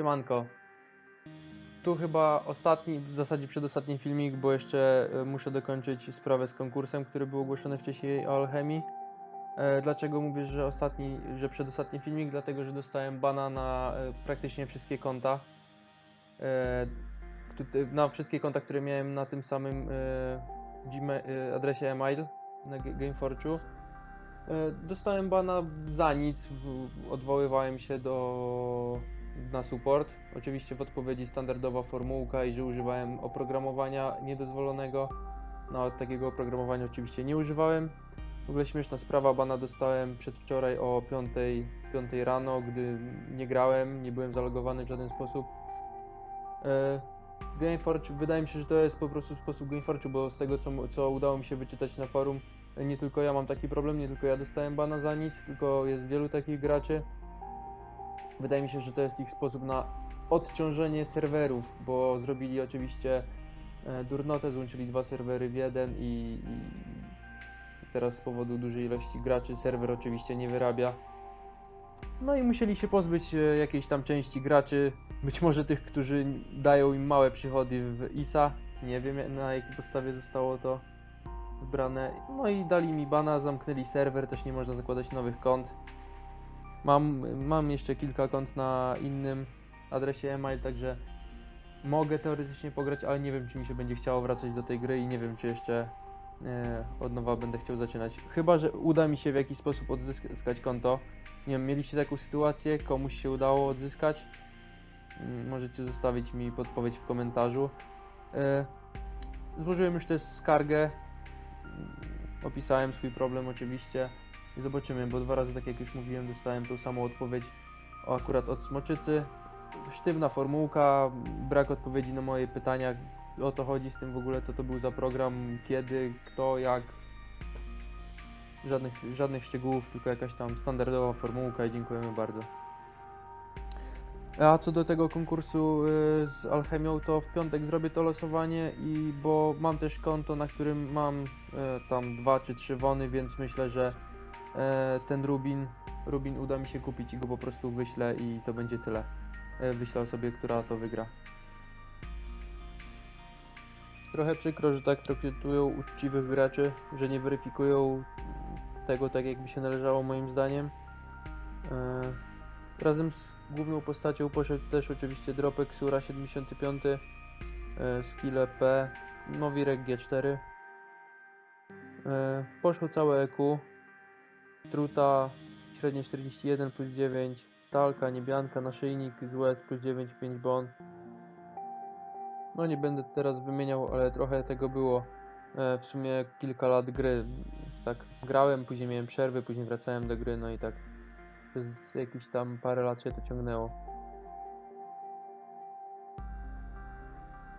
Siemanko. Tu chyba ostatni, w zasadzie przedostatni filmik, bo jeszcze e, muszę dokończyć sprawę z konkursem, który był ogłoszony wcześniej o alchemii. E, Dlaczego mówię, że ostatni, że przedostatni filmik? Dlatego, że dostałem bana na e, praktycznie wszystkie konta. Na wszystkie konta, które miałem na tym samym adresie email na Ge- Gameforge'u. Dostałem bana za nic, odwoływałem się do na support. Oczywiście w odpowiedzi standardowa formułka i że używałem oprogramowania niedozwolonego. No takiego oprogramowania oczywiście nie używałem. W ogóle śmieszna sprawa, bana dostałem przedwczoraj o 5, 5 rano, gdy nie grałem, nie byłem zalogowany w żaden sposób. E, Gameforge, wydaje mi się, że to jest po prostu sposób Gameforge'u, bo z tego co, co udało mi się wyczytać na forum, nie tylko ja mam taki problem, nie tylko ja dostałem bana za nic, tylko jest wielu takich graczy. Wydaje mi się, że to jest ich sposób na odciążenie serwerów, bo zrobili oczywiście e, durnotę, złączyli dwa serwery w jeden i, i teraz z powodu dużej ilości graczy serwer oczywiście nie wyrabia. No i musieli się pozbyć e, jakiejś tam części graczy, być może tych, którzy dają im małe przychody w ISA. Nie wiem na jakiej podstawie zostało to wybrane. No i dali mi bana, zamknęli serwer, też nie można zakładać nowych kont. Mam, mam jeszcze kilka kont na innym adresie e-mail, także mogę teoretycznie pograć, ale nie wiem, czy mi się będzie chciało wracać do tej gry i nie wiem, czy jeszcze e, od nowa będę chciał zaczynać. Chyba, że uda mi się w jakiś sposób odzyskać konto. Nie wiem, mieliście taką sytuację, komuś się udało odzyskać? Mm, Możecie zostawić mi podpowiedź w komentarzu. E, Złożyłem już też skargę. Mm, Opisałem swój problem oczywiście. I zobaczymy, bo dwa razy, tak jak już mówiłem, dostałem tą samą odpowiedź akurat od Smoczycy. Sztywna formułka, brak odpowiedzi na moje pytania, o to chodzi z tym w ogóle, co to był za program, kiedy, kto, jak. Żadnych, żadnych szczegółów, tylko jakaś tam standardowa formułka i dziękujemy bardzo. A co do tego konkursu y, z alchemią, to w piątek zrobię to losowanie i bo mam też konto, na którym mam y, tam dwa czy trzy wony, więc myślę, że ten Rubin, Rubin uda mi się kupić i go po prostu wyślę i to będzie tyle. E, wyślę osobie, która to wygra. Trochę przykro, że tak traktują uczciwych graczy, że nie weryfikują tego tak jakby się należało moim zdaniem. E, razem z główną postacią poszedł też oczywiście Dropek Sura 75, e, Skille P, Nowirek G4. E, poszło całe EQ, Truta średnie 41 plus 9, Stalka, Niebianka, Naszyjnik z US plus 9, 5 bon. No nie będę teraz wymieniał, ale trochę tego było. E, w sumie kilka lat gry. Tak grałem, później miałem przerwy, później wracałem do gry, no i tak przez jakieś tam parę lat się to ciągnęło.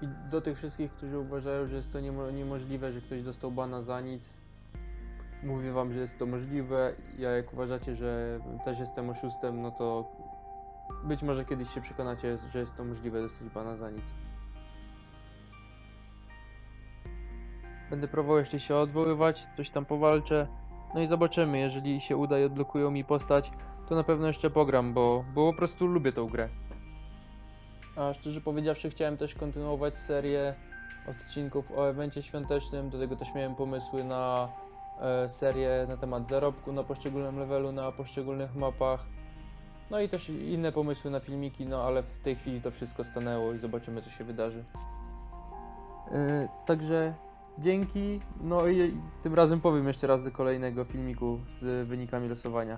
I do tych wszystkich, którzy uważają, że jest to niemo niemożliwe, że ktoś dostał bana za nic, mówię wam, że jest to możliwe. Ja jak uważacie, że też jestem oszustem, no to być może kiedyś się przekonacie, że jest to możliwe dostać bana za nic. Będę próbował jeszcze się odwoływać, coś tam powalczę. No i zobaczymy, jeżeli się uda i odblokują mi postać, to na pewno jeszcze pogram, bo, bo po prostu lubię tą grę. A szczerze powiedziawszy, chciałem też kontynuować serię odcinków o evencie świątecznym. Do tego też miałem pomysły na serię na temat zarobku na poszczególnym levelu, na poszczególnych mapach. No i też inne pomysły na filmiki, no ale w tej chwili to wszystko stanęło i zobaczymy, co się wydarzy. E, także dzięki. No i tym razem powiem jeszcze raz do kolejnego filmiku z wynikami losowania.